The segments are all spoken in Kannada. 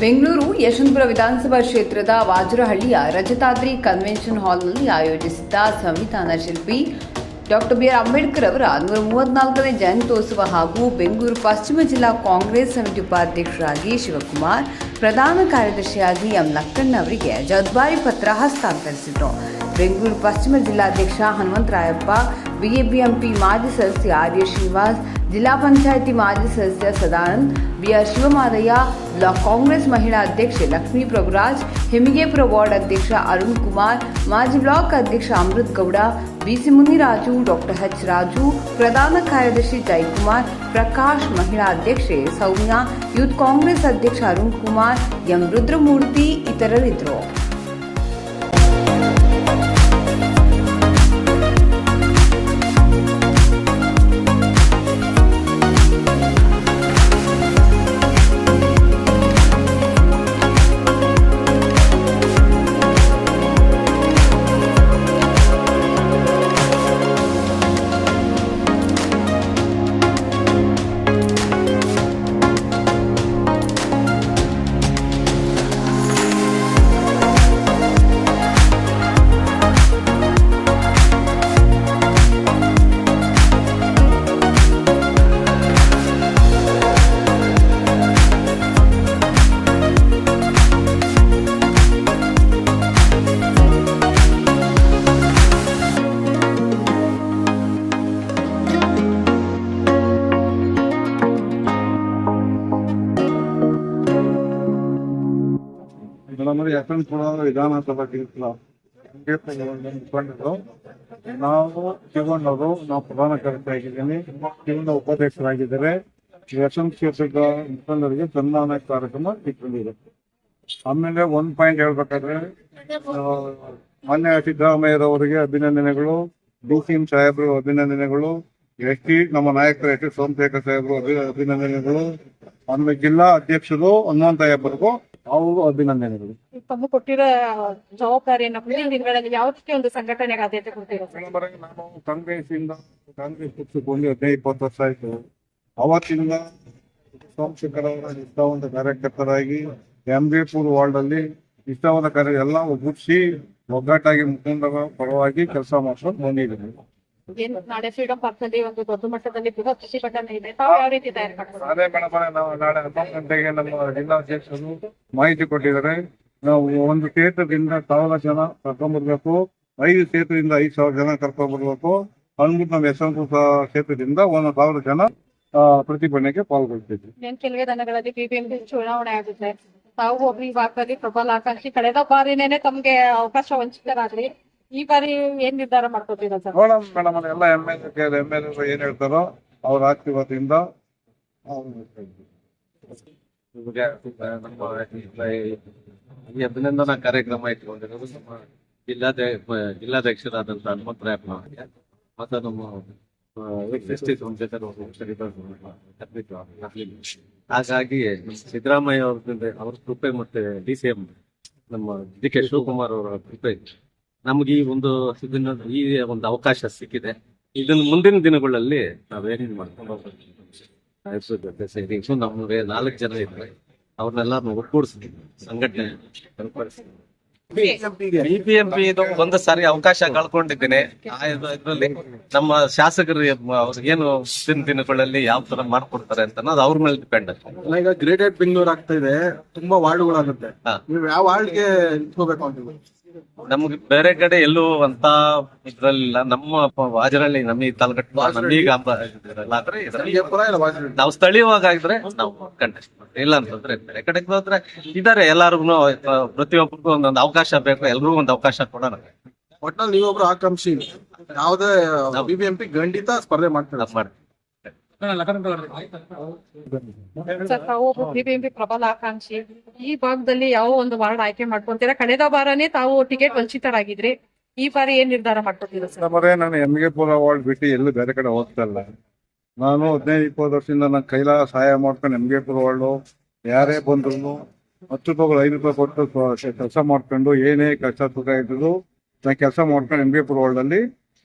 ಬೆಂಗಳೂರು ಯಶವಂತಪುರ ವಿಧಾನಸಭಾ ಕ್ಷೇತ್ರದ ವಾಜರಹಳ್ಳಿಯ ರಜತಾದ್ರಿ ಕನ್ವೆನ್ಷನ್ ಹಾಲ್ನಲ್ಲಿ ಆಯೋಜಿಸಿದ್ದ ಸಂವಿಧಾನ ಶಿಲ್ಪಿ ಡಾಕ್ಟರ್ ಬಿ ಆರ್ ಅಂಬೇಡ್ಕರ್ ಅವರ ನೂರ ಮೂವತ್ನಾಲ್ಕನೇ ಜಯಂತೋತ್ಸವ ಹಾಗೂ ಬೆಂಗಳೂರು ಪಶ್ಚಿಮ ಜಿಲ್ಲಾ ಕಾಂಗ್ರೆಸ್ ಸಮಿತಿ ಉಪಾಧ್ಯಕ್ಷರಾಗಿ ಶಿವಕುಮಾರ್, ಪ್ರಧಾನ ಕಾರ್ಯದರ್ಶಿಯಾಗಿ ಎಂ ಲಕ್ಕಣ್ಣ ಅವರಿಗೆ ಜವಾಬ್ದಾರಿ ಪತ್ರ ಹಸ್ತಾಂತರಿಸಿದರು. ಬೆಂಗಳೂರು ಪಶ್ಚಿಮ ಜಿಲ್ಲಾಧ್ಯಕ್ಷ ಹನುಮಂತರಾಯಪ್ಪ ಬಿಎಬಿಎಂಪಿ ಮಾಜಿ ಸದಸ್ಯ ಆರ್ಯ ಶ್ರೀನಿವಾಸ್ ಜಿಲ್ಲಾ ಪಂಚಾಯಿತಿ ಮಾಜಿ ಸದಸ್ಯ ಸದಾನಂದ್ ಬಿಆರ್ ಶಿವಮಾದಯ್ಯ ಬ್ಲಾಕ್ ಕಾಂಗ್ರೆಸ್ ಮಹಿಳಾ ಅಧ್ಯಕ್ಷೆ ಲಕ್ಷ್ಮೀ ಪ್ರಭುರಾಜ್ ಹೆಮಿಗೇಪುರ ವಾರ್ಡ್ ಅಧ್ಯಕ್ಷ ಅರುಣ್ ಕುಮಾರ್ ಮಾಜಿ ಬ್ಲಾಕ್ ಅಧ್ಯಕ್ಷ Amrit Gowda BC Muniraju doctor H Raju ಪ್ರಧಾನ ಕಾರ್ಯದರ್ಶಿ ಜಯಕುಮಾರ್ ಪ್ರಕಾಶ್ ಮಹಿಳಾ ಅಧ್ಯಕ್ಷೆ ಸೌಮ್ಯ ಯೂತ್ ಕಾಂಗ್ರೆಸ್ ಅಧ್ಯಕ್ಷ ಅರುಣ್ ಕುಮಾರ್ ಎಂ ರುದ್ರಮೂರ್ತಿ ಇತರರಿದ್ದರು ಮೇಡಮ್ ಕೂಡ ವಿಧಾನಸಭಾ ಕ್ಷೇತ್ರ ನಾವು ಶಿವಣ್ಣವರು ನಾವು ಪ್ರಧಾನ ಕಾರ್ಯದರ್ಶಿ ಆಗಿದ್ದೀನಿ ಶಿವಣ್ಣ ಉಪಾಧ್ಯಕ್ಷರಾಗಿದ್ದಾರೆ. ಯಶವಂತ ಕ್ಷೇತ್ರದ ಮುಖಂಡರಿಗೆ ಸನ್ಮಾನ ಕಾರ್ಯಕ್ರಮ ಇಟ್ಕೊಂಡಿದೆ. ಆಮೇಲೆ ಒಂದ್ ಪಾಯಿಂಟ್ ಹೇಳ್ಬೇಕಾದ್ರೆ ಮಾನ್ಯ ಸಿದ್ದರಾಮಯ್ಯರವರಿಗೆ ಅಭಿನಂದನೆಗಳು ಡಿ ಸಿ ಸಾಹೇಬರು ಅಭಿನಂದನೆಗಳು ಎಸ್ ಟಿ ನಮ್ಮ ನಾಯಕರು ಎಸ್ ಟಿ ಸೋಮಶೇಖರ್ ಸಾಹೇಬರು ಅಭಿ- ಅಭಿನಂದನೆಗಳು. ಆಮೇಲೆ ಜಿಲ್ಲಾ ಅಧ್ಯಕ್ಷರು ಹನುಮಂತಯ್ಯಪ್ಪರಿಗೂ ಅವರು ಅಭಿನಂದನೆಗಳು. ತಮ್ಮ ಕೊಟ್ಟಿರೋ ಜವಾಬ್ದಾರಿಯನ್ನ ಮುಂದಿನ ದಿನಗಳಲ್ಲಿ ಯಾವ ರೀತಿ ಒಂದು ಸಂಘಟನೆಗೆ ಆದ್ಯತೆ ಕೊಡ್ತೀರಾ ಮೇಡಮ್ ನಾನು ಕಾಂಗ್ರೆಸ್ ಇಂದ ಕಾಂಗ್ರೆಸ್ ಪಕ್ಷಕ್ಕೆ ಒಂದು ಹದಿನೈದು ಇಪ್ಪತ್ತು ವರ್ಷ ಆಯ್ತು. ಅವತ್ತಿಂದ ಸೋಮಶೇಖರ್ ಅವರ ನಿಷ್ಠಾವಂತ ಕಾರ್ಯಕರ್ತರಾಗಿ ಎಂಬೇಪುರ್ ವಾರ್ಡ್ ಅಲ್ಲಿ ನಿಷ್ಠಾವಂತ ಕಾರ್ಯ ಎಲ್ಲ ಒಗ್ಗೂಡಿಸಿ ಒಗ್ಗಟ್ಟಾಗಿ ಮುಖಂಡರ ಪರವಾಗಿ ಕೆಲಸ ಮಾಡ್ಕೊಂಡು ಬಂದಿದ್ದೀನಿ ಏನ್ ನಾಳೆ ಫ್ರೀಡಂ ಪಾರ್ಕ್ನಲ್ಲಿ ಒಂದು ದೊಡ್ಡ ಮಟ್ಟದಲ್ಲಿ ಬೃಹತ್ ಪ್ರತಿಭಟನೆ ಇದೆ. ತಾವು ಯಾವ ರೀತಿ ತಯಾರಿ ಮಾಡ್ತಾರೆ? ಅದೇ ಮೇಡಮ್ ನಾವು ನಾಳೆ ಹನ್ನೊಂದು ಗಂಟೆಗೆ ನಮ್ಮ ಜಿಲ್ಲಾಧ್ಯಕ್ಷರು ಮಾಹಿತಿ ಕೊಟ್ಟಿದ್ದಾರೆ. ನಾವು ಒಂದು ಕ್ಷೇತ್ರದಿಂದ ಸಾವಿರ ಜನ ಕರ್ಕೊಂಡ್ಬರ್ಬೇಕು ಐದು ಕ್ಷೇತ್ರದಿಂದ ಐದು ಸಾವಿರ ಜನ ಕರ್ಕೊಂಡ್ಬರ್ಬೇಕು ಅಂದ್ಬಿಟ್ಟು ನಮ್ಮ ಯಶವಂತಪುರ ಕ್ಷೇತ್ರದಿಂದ ಒಂದು ಸಾವಿರ ಜನ ಪ್ರತಿಭಟನೆಗೆ ಪಾಲ್ಗೊಳ್ತಿದ್ವಿ ಕೆಲವೇ ದಿನಗಳಲ್ಲಿ ಬಿಬಿಎಂಪಿ ಚುನಾವಣೆ ಆಗುತ್ತೆ. ತಾವು ಈ ಭಾಗದಲ್ಲಿ ಪ್ರಬಲ ಆಕಾಂಕ್ಷಿ. ಕಳೆದ ಬಾರಿನೇನೆ ತಮ್ಗೆ ಅವಕಾಶ ವಂಚಿತರಾದ್ರಿ. ಈ ಬಾರಿ ಏನ್ ನಿರ್ಧಾರ ಮಾಡ್ಕೊತೀರಾ ಸರ್ ನೋಡೋಣ ಮೇಡಮ್ ಎಲ್ಲ M L A M L A ಏನ್ ಹೇಳ್ತಾರೋ ಅವ್ರ ಆಶೀರ್ವಾದದಿಂದ ಅವ್ರು ನಿಮಗೆ ನಮ್ಮ ಈ ಅಭಿನಂದನಾ ಕಾರ್ಯಕ್ರಮ ಇಟ್ಕೊಂಡಿರೋದು ನಮ್ಮ ಜಿಲ್ಲಾಧ್ಯ ಜಿಲ್ಲಾಧ್ಯಕ್ಷರಾದಂತ ಹನುಮಂತರಾಯಪ್ಪ ಅವರಿಗೆ ಮತ್ತು ನಮ್ಮ. ಹಾಗಾಗಿ ಸಿದ್ದರಾಮಯ್ಯ ಅವ್ರದಿಂದ ಅವ್ರ ಕೃಪೆ ಮತ್ತೆ ಡಿ ಸಿ ಎಂ ನಮ್ಮ ಡಿ ಕೆ ಶಿವಕುಮಾರ್ ಅವರ ಕೃಪೆ ನಮ್ಗೆ ಈ ಒಂದು ಇದನ್ನ ಈ ಒಂದು ಅವಕಾಶ ಸಿಕ್ಕಿದೆ. ಇದನ್ನ ಮುಂದಿನ ದಿನಗಳಲ್ಲಿ ನಾವೇನೇನು ಮಾಡ್ಕೊಂಡು ಹೋಗ್ಬೇಕು? ನಮ್ಗೆ ನಾಲ್ಕು ಜನ ಇದ್ದಾರೆ ಅವ್ರನ್ನೆಲ್ಲ ಒಗ್ಗೂಡಿಸ್ತೀವಿ. ಸಂಘಟನೆ ಬಿಬಿಎಂಪಿ ಇದು ಒಂದು ಸಾರಿ ಅವಕಾಶ ಕಳ್ಕೊಂಡಿದ್ದೇನೆ. ಇದ್ರಲ್ಲಿ ನಮ್ಮ ಶಾಸಕರು ಅವ್ರಿಗೆ ಏನು ಮುಂದಿನ ದಿನಗಳಲ್ಲಿ ಯಾವ ತರ ಮಾಡ್ಕೊಡ್ತಾರೆ ಅಂತ ಅನ್ನೋದು ಅವ್ರ ಮೇಲೆ ಡಿಪೆಂಡ್ ಈಗ ಗ್ರೇಡೆಡ್ ಬೆಂಗಳೂರು ಆಗ್ತಾ ಇದೆ. ತುಂಬಾ ವಾರ್ಡ್ಗಳಾಗುತ್ತೆ. ನೀವು ಯಾವ ವಾರ್ಡ್ಗೆ ನಿಂತ್ಕೋಬೇಕು ಅಂತೀವಿ ನಮ್ಗೆ ಬೇರೆ ಕಡೆ ಎಲ್ಲೂ ಅಂತ ಇದ್ರಲ್ಲಿಲ್ಲ. ನಮ್ಮ ವಾಜರಳ್ಳಿ ನಮ್ಮ ಈ ತಾಲೂಕು ಆದ್ರೆ ಇದ್ರಲ್ಲಿ ಪುರ ಇಲ್ಲ ವಾರ್ಡ್ ನಾವು ನಾವು ಕಂಟೆಸ್ಟ್ ಮಾಡ್ತೀವಿ. ಇಲ್ಲ ಅಂತಂದ್ರೆ ಬೇರೆ ಕಡೆ ಹೋದ್ರೆ ಇದಾರೆ ಎಲ್ಲಾರ್ಗು ಪ್ರತಿಯೊಬ್ಬರಿಗೂ ಒಂದೊಂದು ಅವಕಾಶ ಬೇಕು. ಎಲ್ರಿಗೂ ಒಂದು ಅವಕಾಶ ಕೊಡೋಣ. ಒಟ್ನಲ್ಲಿ ನೀವೊಬ್ರು ಆಕಾಂಕ್ಷಿ. ಯಾವ್ದೇ ಬಿಬಿಎಂಪಿ ಖಂಡಿತ ಸ್ಪರ್ಧೆ ಮಾಡ್ತೀರಾ ನಾವ್ ಮಾಡ್ತೀವಿ. ಸರ್ ತಾವು ಒಬ್ಬ ಬಿಬಿಎಂಪಿ ಪ್ರಬಲ ಆಕಾಂಕ್ಷಿ. ಈ ಭಾಗದಲ್ಲಿ ಯಾವ ಒಂದು ವಾರ್ಡ್ ಆಯ್ಕೆ ಮಾಡ್ಕೊಂತೀರಾ? ಕಳೆದ ಬಾರನೇ ತಾವು ಟಿಕೆಟ್ ವಂಚಿತರಾಗಿದ್ರಿ. ಈ ಬಾರಿ ಏನ್ ನಿರ್ಧಾರ ಮಾಡ್ಕೊತೀರಾ ಸರ್? ನಾನು ಎಮ್ಗೆ ಪುರ ವಾರ್ಡ್ ಬಿಟ್ಟು ಎಲ್ಲೂ ಬೇರೆ ಕಡೆ ಹೋಗ್ತಾ ಇಲ್ಲ ನಾನು ಹದಿನೈದು ಇಪ್ಪತ್ತು ವರ್ಷದಿಂದ ನನ್ನ ಕೈಲ ಸಹಾಯ ಮಾಡ್ಕೊಂಡು ಎಮ್ಗೆ ಪುರ ವಾರ್ಡು ಯಾರೇ ಬಂದ್ರು ಹತ್ತು ರೂಪಾಯಿ ಐದು ರೂಪಾಯಿ ಕೊಟ್ಟು ಕೆಲಸ ಮಾಡ್ಕೊಂಡು ಏನೇ ಕಷ್ಟ ಸುಖ ಇದ್ದು ನಾನು ಕೆಲಸ ಮಾಡ್ಕೊಂಡು ಎಮ್ಗೆ ಪುರ ವಾರ್ಡ್ ಅಲ್ಲಿ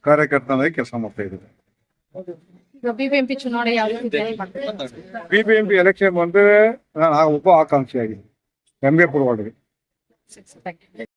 ಕಾರ್ಯಕರ್ತನಾಗಿ ಕೆಲಸ ಮಾಡ್ತಾ ಇದ್ದೀನಿ. ಬಿಬಿಎಂಪಿ ಚುನಾವಣೆ ಯಾವ ರೀತಿ B B M P election ಬಂದ್ರೆ ನಾನು ಉಪ ಆಕಾಂಕ್ಷಿಯಾಗಿ ಎಂ ಬಿ